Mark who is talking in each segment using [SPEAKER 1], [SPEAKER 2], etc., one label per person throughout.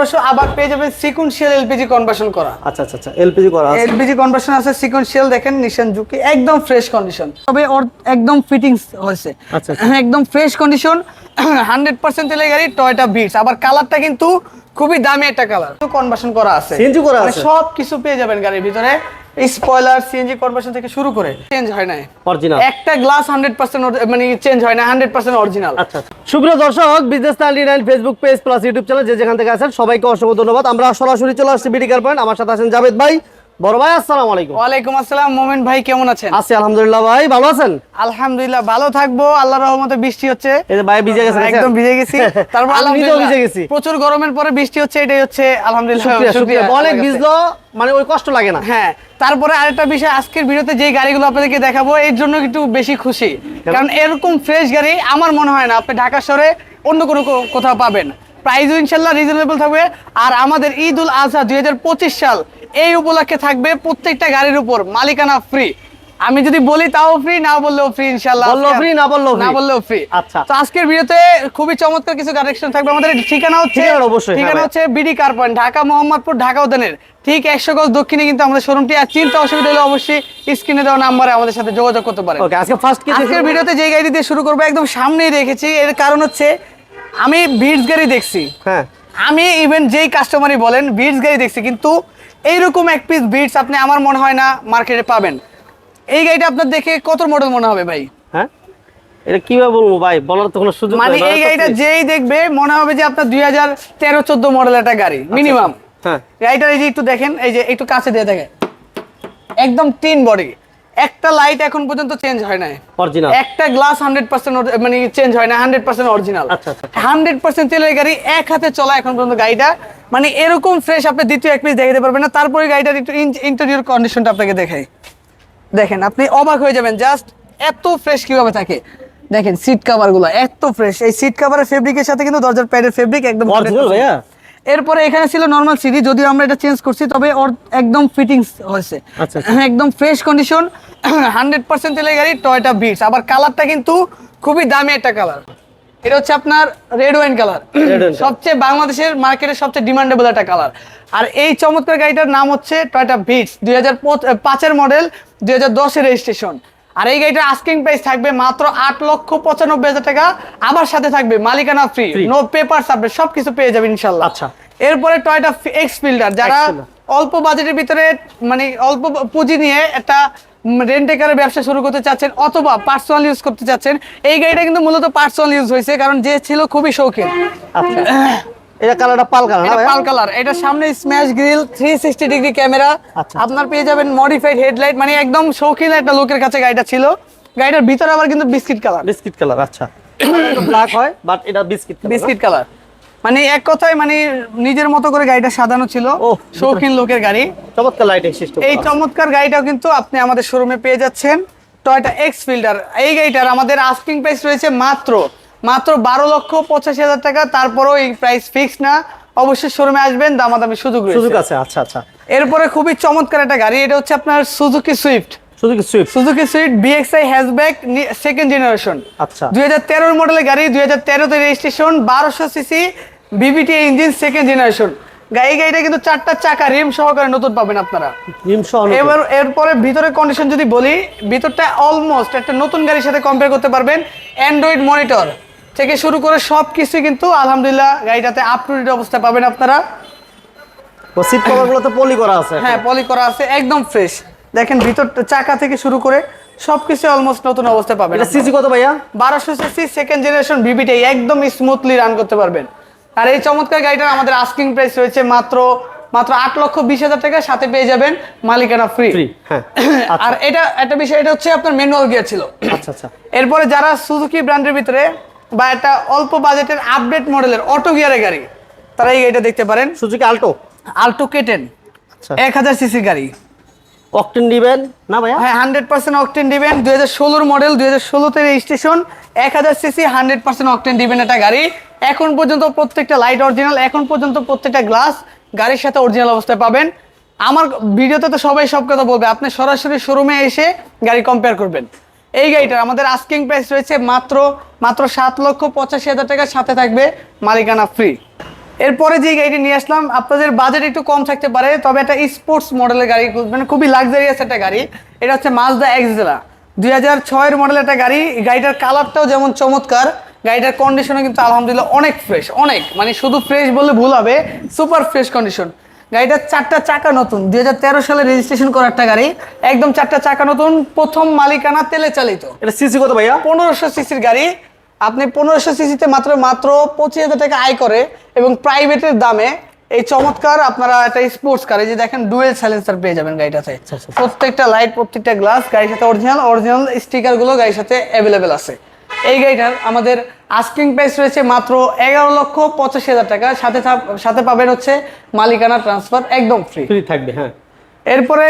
[SPEAKER 1] পনেরোশো আবার পেয়ে যাবেন সিকুয়েন্সিয়াল এলপিজি কনভার্সন করা।
[SPEAKER 2] আচ্ছা আচ্ছা আচ্ছা এলপিজি করা
[SPEAKER 1] এলপিজি কনভার্সন আছে সিকোয়েন্সিয়াল দেখেন নিশান জুকি একদম ফ্রেশ কন্ডিশন তবে ওর একদম ফিটিংস হয়েছে।
[SPEAKER 2] আচ্ছা,
[SPEAKER 1] একদম ফ্রেশ কন্ডিশন হান্ড্রেড পার্সেন্ট তেলের গাড়ি টয়টা বিটস আবার কালারটা কিন্তু খুবই দামি একটা কালার কনভার্সন করা আছে।
[SPEAKER 2] করা
[SPEAKER 1] মানে
[SPEAKER 2] আছে।
[SPEAKER 1] সব কিছু পেয়ে যাবেন গাড়ির ভিতরে। স্পয়লার সিএনজি কনভার্সন থেকে শুরু করে চেঞ্জ হয় না
[SPEAKER 2] অরিজিনাল
[SPEAKER 1] একটা গ্লাস হান্ড্রেড পার্সেন্ট মানে চেঞ্জ হয় না হান্ড্রেড পার্সেন্ট অরিজিনাল
[SPEAKER 2] আচ্ছা। সুপ্রিয় দর্শক business ninety nine Facebook page plus YouTube channel যে যেখান থেকে আছেন সবাইকে অসংখ্য ধন্যবাদ। আমরা সরাসরি চলে আসছি বিডিকার পয়েন্ট আমার সাথে আছেন জাভেদ ভাই। বড় ভাই আসসালামু আলাইকুম।
[SPEAKER 1] ওয়ালাইকুম আসসালাম মোমেন ভাই কেমন আছেন?
[SPEAKER 2] আছি আলহামদুলিল্লাহ ভাই ভালো আছেন?
[SPEAKER 1] আলহামদুলিল্লাহ ভালো থাকব আল্লাহর রহমতে বৃষ্টি হচ্ছে।
[SPEAKER 2] এই যে ভাই ভিজে
[SPEAKER 1] একদম ভিজে গেছি। তারপর আলহামদুলিল্লাহ
[SPEAKER 2] ভিজে গেছি।
[SPEAKER 1] প্রচুর গরমের পরে বৃষ্টি হচ্ছে এটাই হচ্ছে আলহামদুলিল্লাহ
[SPEAKER 2] শুকরিয়া অনেক ভিজলো মানে ওই কষ্ট লাগে না।
[SPEAKER 1] হ্যাঁ তারপরে আরেকটা বিষয় আজকের ভিডিওতে যে গাড়িগুলো আপনাদেরকে দেখাবো এর জন্য একটু বেশি খুশি। কারণ এরকম ফ্রেশ গাড়ি আমার মনে হয় না আপনি ঢাকা শহরে অন্য কোনো কোথাও পাবেন। প্রাইসও ইনশাল্লাহ রিজনেবল থাকবে। আর আমাদের ঈদ উল আজহা দুই সাল এই উপলক্ষে থাকবে প্রত্যেকটা গাড়ির উপর মালিকানা ফ্রি আমি যদি বলি তাও ফ্রি না বললেও ফ্রি ইনশাল্লাহ
[SPEAKER 2] বললেও না বললেও
[SPEAKER 1] না বললেও ফ্রি
[SPEAKER 2] আচ্ছা।
[SPEAKER 1] তো আজকের ভিডিওতে খুবই চমৎকার কিছু কালেকশন থাকবে। আমাদের ঠিকানা হচ্ছে
[SPEAKER 2] অবশ্যই,
[SPEAKER 1] ঠিকানা হচ্ছে BD car point Dhaka Mohammadpur Dhaka উদ্যানের। ঠিক একশো গজ দক্ষিণে কিন্তু আমাদের শোরুমটি আর চিন্তা অসুবিধা হলে অবশ্যই স্ক্রিনে দেওয়া নাম্বারে আমাদের সাথে যোগাযোগ করতে পারেন।
[SPEAKER 2] ওকে আজকে ফার্স্ট কি
[SPEAKER 1] আজকের ভিডিওতে যে গাড়ি দিয়ে শুরু করব একদম সামনেই রেখেছি। এর কারণ হচ্ছে আমি বিটস গাড়ি দেখছি।
[SPEAKER 2] হ্যাঁ।
[SPEAKER 1] আমি ইভেন যেই কাস্টমারই বলেন বিটস গাড়ি দেখছি। কিন্তু এইরকম এক পিস বিটস আপনি আমার মনে হয় না মার্কেটে পাবেন। এই গাড়িটা আপনার দেখে কত মডেল মনে হবে ভাই?
[SPEAKER 2] হ্যাঁ? এটা কীভাবে বলব ভাই? বলার তো কোনো সুযোগ
[SPEAKER 1] মানে এই গাড়িটা যেই দেখবে মনে হবে যে আপনার দুই হাজার তেরো চোদ্দ মডেল একটা গাড়ি মিনিমাম
[SPEAKER 2] হ্যাঁ।
[SPEAKER 1] গাড়িটার এই যে একটু দেখেন এই যে একটু কাছে দিয়ে দেখেন। একদম টিন বডি একটা লাইট এখন পর্যন্ত চেঞ্জ হয় নাই।
[SPEAKER 2] অরিজিনাল
[SPEAKER 1] একটা গ্লাস হান্ড্রেড পার্সেন্ট মানে চেঞ্জ হয় না হান্ড্রেড পার্সেন্ট অরিজিনাল
[SPEAKER 2] আচ্ছা, আচ্ছা।
[SPEAKER 1] হান্ড্রেড পার্সেন্ট তেলের গাড়ি এক হাতে চলা এখন পর্যন্ত গাড়িটা। মানে এরকম ফ্রেশ আপনি দ্বিতীয় এক পিস দেখাতে পারবেন না। তারপরে গাড়িটার একটু ইন্টেরিয়র কন্ডিশনটা আপনাকে দেখাই। দেখেন আপনি অবাক হয়ে যাবেন জাস্ট এত ফ্রেশ কীভাবে থাকে। দেখেন সিট কাভারগুলো এত ফ্রেশ এই সিট কাভারের ফেব্রিকের সাথে কিন্তু দরজার প্যাডের ফেব্রিক একদম
[SPEAKER 2] অরিজিনাল
[SPEAKER 1] 100%
[SPEAKER 2] ভাইয়া?
[SPEAKER 1] এরপরে এখানে ছিল নর্মাল সিডি যদিও আমরা এটা চেঞ্জ করছি তবে ওর একদম ফিটিংস হয়েছে।
[SPEAKER 2] আচ্ছা,
[SPEAKER 1] একদম ফ্রেশ কন্ডিশন হান্ড্রেড পার্সেন্ট তেলের গাড়ি টয়টা বিটস আবার কালারটা কিন্তু খুবই দামি একটা কালার এটা হচ্ছে আপনার রেড ওয়াইন কালার সবচেয়ে বাংলাদেশের মার্কেটের সবচেয়ে ডিমান্ডেবল একটা কালার আর এই চমৎকার গাড়িটার নাম হচ্ছে টয়টা বিটস দুই হাজার পাঁচের মডেল দুই হাজার দশের রেজিস্ট্রেশন আর এই গাড়িটার আস্কিং প্রাইস থাকবে মাত্র আট লক্ষ পঁচানব্বই হাজার টাকা। আবার সাথে থাকবে মালিকানা ফ্রি নো পেপার আপডেট সবকিছু পেয়ে যাবেন ইনশাল্লাহ
[SPEAKER 2] আচ্ছা।
[SPEAKER 1] এরপরে টয়টা এক্স ফিল্ডার যারা অল্প বাজেটের ভিতরে মানে অল্প পুঁজি নিয়ে একটা রেন্টেকারের ব্যবসা শুরু করতে চাচ্ছেন অথবা পার্সোনাল ইউজ করতে চাচ্ছেন এই গাড়িটা কিন্তু মূলত পার্সোনাল ইউজ হয়েছে কারণ যে ছিল খুবই শৌখিন।
[SPEAKER 2] আচ্ছা। এটা কালারটা পাল কালার না
[SPEAKER 1] এটা পাল কালার এটা সামনে smash grill three sixty degree camera. আপনার পেয়ে যাবেন মডিফাইড হেডলাইট মানে একদম শৌখিন একটা লোকের কাছে গাড়িটা ছিল। গাড়িটার ভিতরে আবার কিন্তু বিস্কিট কালার
[SPEAKER 2] বিস্কিট কালার আচ্ছা। ব্ল্যাক হয় বাট এটা বিস্কিট
[SPEAKER 1] বিস্কিট কালার মানে এক কথায় মানে নিজের মতো করে গাড়িটা সাজানো ছিল। শৌখিন লোকের গাড়ি।
[SPEAKER 2] চমৎকার লাইটিং সিস্টেম
[SPEAKER 1] এই চমৎকার গাড়িটাও কিন্তু আপনি আমাদের শোরুমে পেয়ে যাচ্ছেন। টয়টা এক্স ফিল্ডার এই গাড়িটার আমাদের আস্কিং প্রাইস রয়েছে মাত্র মাত্র বারো লক্ষ পঁচাশি হাজার টাকা। তারপরেও এই প্রাইস ফিক্স না। অবশ্যই শোরুমে আসবেন দামাদামি সুযোগ
[SPEAKER 2] সুযোগ আছে আচ্ছা আচ্ছা।
[SPEAKER 1] এরপরে খুবই চমৎকার একটা গাড়ি। এটা হচ্ছে আপনার সুজুকি সুইফট
[SPEAKER 2] সুযোগ Swift
[SPEAKER 1] Suzuki Swift VXI hatchback second generation
[SPEAKER 2] আচ্ছা।
[SPEAKER 1] দুই হাজার তেরোর মডেলের গাড়ি দুই হাজার তেরোতে রেজিস্ট্রেশন বারোশো CC VVT engine second generation গাড়ি গাড়িটা কিন্তু চারটা চাকা রিম সহকারে নতুন পাবেন আপনারা।
[SPEAKER 2] রিম সহ
[SPEAKER 1] এবার এরপরে ভিতরের কন্ডিশন যদি বলি ভিতরটা অলমোস্ট একটা নতুন গাড়ির সাথে কম্পেয়ার করতে পারবেন অ্যান্ড্রয়েড মনিটর থেকে শুরু করে সব কিছু কিন্তু আলহামদুলিল্লাহ গাড়িটাতে আপ টু ডেট অবস্থায় পাবেন আপনারা।
[SPEAKER 2] সিট কভার গুলোতে পলি করা আছে
[SPEAKER 1] হ্যাঁ পলি করা আছে একদম ফ্রেশ দেখেন ভিতর চাকা থেকে শুরু করে সবকিছু অলমোস্ট নতুন অবস্থায় পাবেন
[SPEAKER 2] এটা সিসি কত ভাইয়া?
[SPEAKER 1] বারোশো সিসি সেকেন্ড জেনারেশন বিবিটি একদম স্মুথলি রান করতে পারবেন। আর এই চমৎকার গাড়িটার আমাদের আস্কিং প্রাইস রয়েছে মাত্র মাত্র আট লক্ষ বিশ হাজার টাকা সাথে পেয়ে যাবেন মালিকানা ফ্রি
[SPEAKER 2] ফ্রি হ্যাঁ।
[SPEAKER 1] আর এটা একটা বিষয় এটা হচ্ছে আপনার ম্যানুয়াল গিয়ার ছিল।
[SPEAKER 2] আচ্ছা আচ্ছা।
[SPEAKER 1] এরপরে যারা সুজুকি ব্র্যান্ডের ভিতরে বা একটা অল্প বাজেটের আপডেট মডেলের অটো গিয়ারের গাড়ি তারা এই গাড়িটা দেখতে পারেন।
[SPEAKER 2] সুজুকি আল্টো
[SPEAKER 1] আল্টো কেটেন
[SPEAKER 2] আচ্ছা।
[SPEAKER 1] এক হাজার সিসি গাড়ি।
[SPEAKER 2] অকটেন দিবেন? না ভাইয়া?
[SPEAKER 1] হ্যাঁ হান্ড্রেড পার্সেন্ট অকটেন দিবেন। দুই হাজার ষোলোর মডেল দুই হাজার ষোলোতে রেজিস্ট্রেশন এক হাজার সিসি হান্ড্রেড পার্সেন্ট অকটেন দিবেন একটা গাড়ি। এখন পর্যন্ত প্রত্যেকটা লাইট অরিজিনাল এখন পর্যন্ত প্রত্যেকটা গ্লাস গাড়ির সাথে অরিজিনাল অবস্থায় পাবেন। আমার ভিডিওতে তো সবাই সব কথা বলবে, আপনি সরাসরি শোরুমে এসে গাড়ি কম্পেয়ার করবেন। এই গাড়িটার আমাদের আস্কিং প্রাইস রয়েছে মাত্র মাত্র সাত লক্ষ পঁচাশি হাজার টাকার সাথে থাকবে মালিকানা ফ্রি এরপরে যে গাড়িটি নিয়ে আসলাম আপনাদের বাজেট একটু কম থাকতে পারে তবে একটা স্পোর্টস মডেলের গাড়ি মানে খুবই লাক্সারিয়াস একটা গাড়ি। এটা হচ্ছে মাজদা এক্সেলা দুই হাজার ছয়ের মডেলের একটা গাড়ি। গাড়িটার কালারটাও যেমন চমৎকার গাড়িটার কন্ডিশনও কিন্তু আলহামদুলিল্লাহ অনেক ফ্রেশ অনেক। মানে শুধু ফ্রেশ বলে ভুল হবে সুপার ফ্রেশ কন্ডিশন গাড়িটার চারটা চাকা নতুন। দুই হাজার তেরো সালে রেজিস্ট্রেশন করা একটা গাড়ি। একদম চারটা চাকা নতুন। প্রথম মালিকানা তেলে চালিত।
[SPEAKER 2] এটা সিসি কত ভাইয়া?
[SPEAKER 1] পনেরোশো সিসির গাড়ি। আপনি পনেরোশো সিসিতে মাত্র মাত্র পঁচিশ হাজার টাকা আয় করে এবং প্রাইভেটের দামে এই চমৎকার আপনারা একটা স্পোর্টস কার এই যে দেখেন ডুয়েল সাইলেন্সার পেয়ে যাবেন গাড়িটাতে।
[SPEAKER 2] আচ্ছা, আচ্ছা।
[SPEAKER 1] প্রত্যেকটা লাইট প্রত্যেকটা গ্লাস গাড়ির সাথে অরিজিনাল অরিজিনাল স্টিকারগুলো গাড়ির সাথে অ্যাভেলেবেল আছে। এই গাড়িটার আমাদের আস্কিং প্রাইস রয়েছে মাত্র এগারো লক্ষ পঁচাশি হাজার টাকা। সাথে সাথে পাবেন হচ্ছে মালিকানা ট্রান্সফার একদম ফ্রি
[SPEAKER 2] ফ্রি থাকবে হ্যাঁ।
[SPEAKER 1] এরপরে।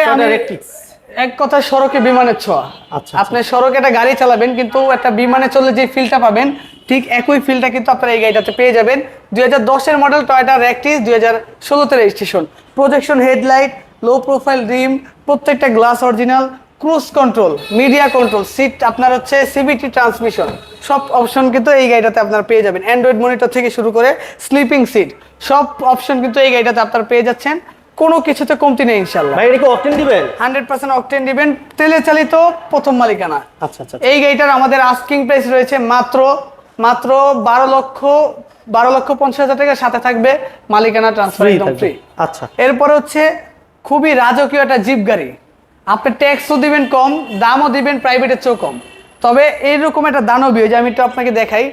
[SPEAKER 1] এক কথা সড়কে বিমানের ছোঁয়া।
[SPEAKER 2] আচ্ছা,
[SPEAKER 1] আপনি সড়কে একটা গাড়ি চালাবেন কিন্তু একটা বিমানে চলে যে ফিলটা পাবেন ঠিক একই ফিলটা কিন্তু আপনারা এই গাড়িটাতে পেয়ে যাবেন। দুই হাজার দশের মডেল টয়টা র্যাকটিস দুই হাজার ষোলোতে registration projection headlight low profile rim প্রত্যেকটা glass original cruise control media control seat আপনার হচ্ছে সিবিটি ট্রান্সমিশন সব অপশন কিন্তু এই গাড়িটাতে আপনারা পেয়ে যাবেন। অ্যান্ড্রয়েড মনিটর থেকে শুরু করে স্লিপিং সিট সব অপশন কিন্তু এই গাড়িটাতে আপনারা পেয়ে যাচ্ছেন। কোনো কিছুতে কমতি নেই ইনশাল্লাহ
[SPEAKER 2] ভাই এটা কি অপশন দিবেন
[SPEAKER 1] হান্ড্রেড পার্সেন্ট অকটেন দিবেন তেলে চালিত প্রথম মালিকানা।
[SPEAKER 2] আচ্ছা আচ্ছা
[SPEAKER 1] এই গাড়িটার আমাদের আস্কিং প্রাইস রয়েছে মাত্র মাত্র বারো লক্ষ বারো লক্ষ পঞ্চাশ হাজার টাকার সাথে থাকবে মালিকানা ট্রান্সফার একদম ফ্রি
[SPEAKER 2] আচ্ছা।
[SPEAKER 1] এরপরে হচ্ছে খুবই রাজকীয় একটা জিপ গাড়ি। আপনি ট্যাক্সও দিবেন কম দামও দিবেন প্রাইভেটের চেয়েও কম। তবে এইরকম একটা দানবীয় যে আমি একটু আপনাকে দেখাই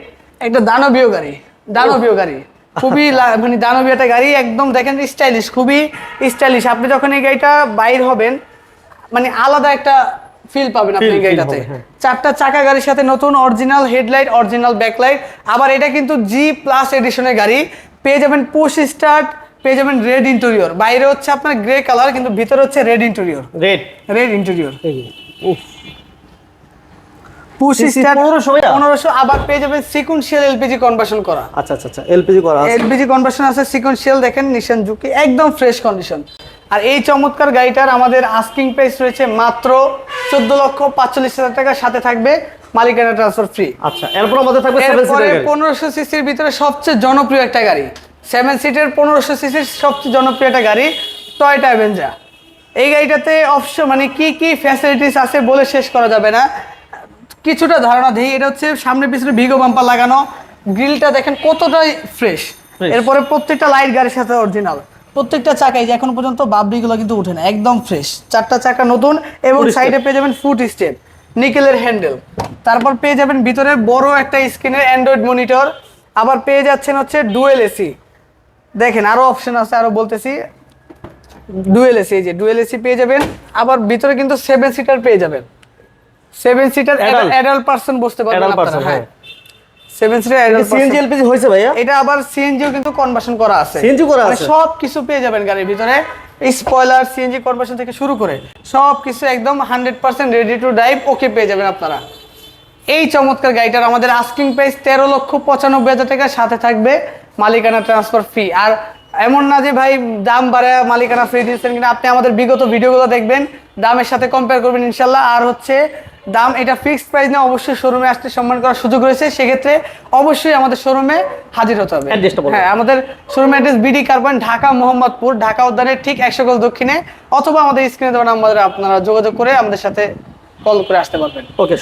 [SPEAKER 1] একটা দানবীয় গাড়ি দানবীয় গাড়ি। খুবই মানে দানবীয় একটা গাড়ি একদম দেখেন স্টাইলিশ খুবই স্টাইলিশ আপনি যখন এই গাড়িটা বাইর হবেন মানে আলাদা একটা ফিল পাবেন আপনি এই গাড়িটাতে।
[SPEAKER 2] হ্যাঁ।
[SPEAKER 1] চারটা চাকা গাড়ির সাথে নতুন অরিজিনাল হেডলাইট অরিজিনাল ব্যাকলাইট আবার এটা কিন্তু জি প্লাস এডিশনের গাড়ি। পেয়ে যাবেন পুশ স্টার্ট পেয়ে যাবেন রেড ইন্টেরিয়র বাইরে হচ্ছে আপনার গ্রে কালার কিন্তু ভিতরে হচ্ছে red interior
[SPEAKER 2] red
[SPEAKER 1] red interior
[SPEAKER 2] উফ
[SPEAKER 1] পুশ
[SPEAKER 2] CC
[SPEAKER 1] স্টার্ট
[SPEAKER 2] 1500 ভাইয়া?
[SPEAKER 1] পনেরোশো আবার পেয়ে যাবেন সিকুয়েন্সিয়াল এলপিজি কনভার্সন করা।
[SPEAKER 2] আচ্ছা আচ্ছা আচ্ছা এলপিজি করা
[SPEAKER 1] এলপিজি কনভার্সন আছে সিকোয়েন্সিয়াল দেখেন নিশান একদম ফ্রেশ কন্ডিশন আর এই চমৎকার গাড়িটার আমাদের আস্কিং প্রাইস রয়েছে মাত্র চোদ্দ লক্ষ পাঁচচল্লিশ হাজার টাকার সাথে থাকবে মালিকানা ট্রান্সফার ফ্রি
[SPEAKER 2] আচ্ছা এরপর আমাদের থাকবে সেভেন
[SPEAKER 1] এরপরে পনেরোশো সিসির ভিতরে সবচেয়ে জনপ্রিয় একটা গাড়ি। সেভেন সিটের পনেরোশো সিসির সবচেয়ে জনপ্রিয় একটা গাড়ি টয়টা অ্যাভেঞ্জা এই গাড়িটাতে অবশ্য মানে কি কি ফ্যাসিলিটিস আছে বলে শেষ করা যাবে না। কিছুটা ধারণা দিই এটা হচ্ছে সামনে পিছনে ভিগো বাম্পার লাগানো। গ্রিলটা দেখেন কতটা ফ্রেশ এরপরে প্রত্যেকটা লাইট গাড়ির সাথে অরিজিনাল প্রত্যেকটা চাকাই যে এখন পর্যন্ত বাবরিগুলো কিন্তু উঠে না একদম ফ্রেশ চারটা চাকা নতুন এবং সাইডে পেয়ে যাবেন ফুট স্টেপ নিকেলের হ্যান্ডেল তারপর পেয়ে যাবেন ভিতরে বড় একটা স্ক্রিনের অ্যান্ড্রয়েড মনিটর আবার পেয়ে যাচ্ছেন হচ্ছে ডুয়েল এসি দেখেন আরও অপশন আছে আরও বলতেছি। ডুয়েল এসি এই যে ডুয়েল এসি পেয়ে যাবেন। আবার ভিতরে কিন্তু সেভেন সিটার পেয়ে যাবেন। সেভেন সিটার অ্যাডাল্ট পারসন বসতে পারবেন
[SPEAKER 2] Adult
[SPEAKER 1] আপনারা হ্যাঁ। Seven seater adult
[SPEAKER 2] CNG LPG হয়েছে ভাইয়া?
[SPEAKER 1] এটা আবার সিএনজিও কিন্তু কনভার্সন করা আছে।
[SPEAKER 2] CNG করা
[SPEAKER 1] মানে
[SPEAKER 2] আছে?
[SPEAKER 1] সব কিছু পেয়ে যাবেন গাড়ির ভিতরে। স্পয়লার সিএনজি কনভার্সন থেকে শুরু করে সব কিছু একদম hundred percent ready to drive okay পেয়ে যাবেন আপনারা। এই চমৎকার গাড়িটার আমাদের আস্কিং প্রাইস তেরো লক্ষ পঁচানব্বই হাজার টাকার সাথে থাকবে মালিকানা ট্রান্সফার ফি আর এমন না যে ভাই দাম বাড়ে মালিকানা ফ্রি দিচ্ছেন কিনা আপনি আমাদের বিগত ভিডিওগুলো দেখবেন দামের সাথে কম্পেয়ার করবেন ইনশাল্লাহ। আর হচ্ছে দাম এটা ফিক্সড প্রাইস না অবশ্যই শোরুমে আসতে সম্মান করার সুযোগ রয়েছে। সেক্ষেত্রে অবশ্যই আমাদের শোরুমে হাজির হতে হবে। হ্যাঁ আমাদের showroom address BD carbon Dhaka Mohammadpur Dhaka উদ্যানের ঠিক একশো গজ দক্ষিণে। অথবা আমাদের স্ক্রিনে দেওয়া নাম্বারে আপনারা যোগাযোগ করে আমাদের সাথে কল করে আসতে পারবেন।
[SPEAKER 2] ওকে